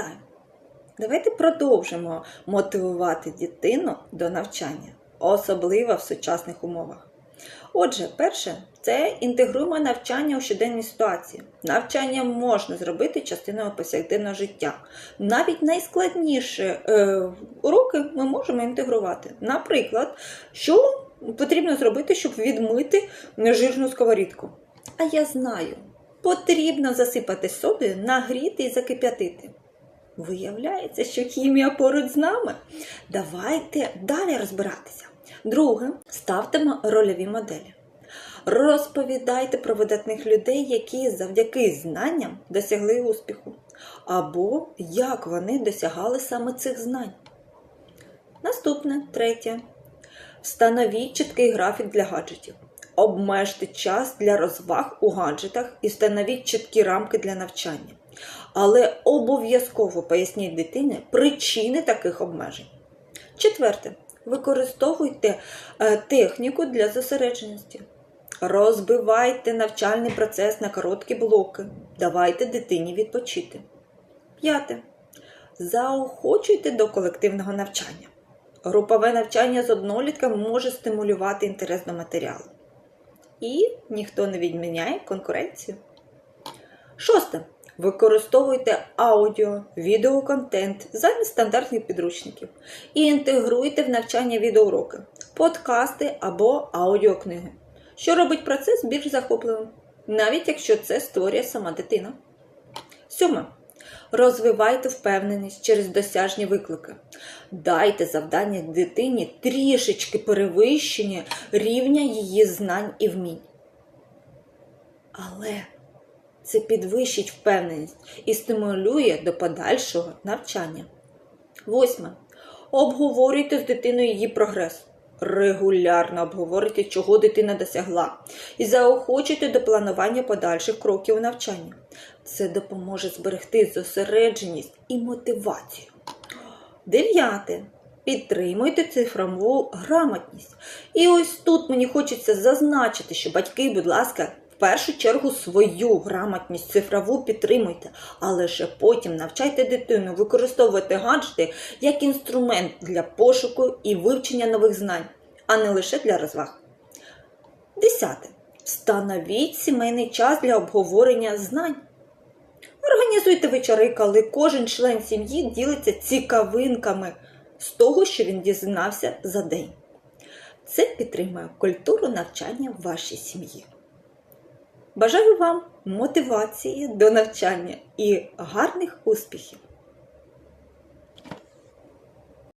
Вітаю! Давайте продовжимо мотивувати дитину до навчання, особливо в сучасних умовах. Отже, перше, це інтегруємо навчання у щоденні ситуації. Навчання можна зробити частиною повсякденного життя. Навіть найскладніші е, уроки ми можемо інтегрувати. Наприклад, що потрібно зробити, щоб відмити нежирну сковорідку? А я знаю, потрібно засипати собі, нагріти і закип'ятити. Виявляється, що хімія поруч з нами. Давайте далі розбиратися. Друге, ставте рольові моделі. Розповідайте про видатних людей, які завдяки знанням досягли успіху, або як вони досягали саме цих знань. Наступне, третє. Встановіть чіткий графік для гаджетів. Обмежте час для розваг у гаджетах і встановіть чіткі рамки для навчання. Але обов'язково поясніть дитині причини таких обмежень. Четверте. Використовуйте е, техніку для зосередженості. Розбивайте навчальний процес на короткі блоки. Давайте дитині відпочити. П'яте. Заохочуйте до колективного навчання. Групове навчання з однолітками може стимулювати інтерес до матеріалу. І ніхто не відміняє конкуренцію. Шосте. Використовуйте аудіо, відеоконтент замість стандартних підручників і інтегруйте в навчання відеоуроки, подкасти або аудіокниги, що робить процес більш захопливим, навіть якщо це створює сама дитина. Сьоме. Розвивайте впевненість через досяжні виклики. Дайте завдання дитині трішечки перевищення рівня її знань і вмінь. Але це підвищить впевненість і стимулює до подальшого навчання. Восьме. Обговорюйте з дитиною її прогрес. Регулярно обговорюйте, чого дитина досягла, і заохочуйте до планування подальших кроків у навчанні. Це допоможе зберегти зосередженість і мотивацію. Дев'яте. Підтримуйте цифрову грамотність. І ось тут мені хочеться зазначити, що батьки, будь ласка, першу чергу свою грамотність цифрову підтримуйте, а лише потім навчайте дитину використовувати гаджети як інструмент для пошуку і вивчення нових знань, а не лише для розваг. Десяте. Встановіть сімейний час для обговорення знань. Організуйте вечори, коли кожен член сім'ї ділиться цікавинками з того, що він дізнався за день. Це підтримує культуру навчання в вашій сім'ї. Бажаю вам мотивації до навчання і гарних успіхів!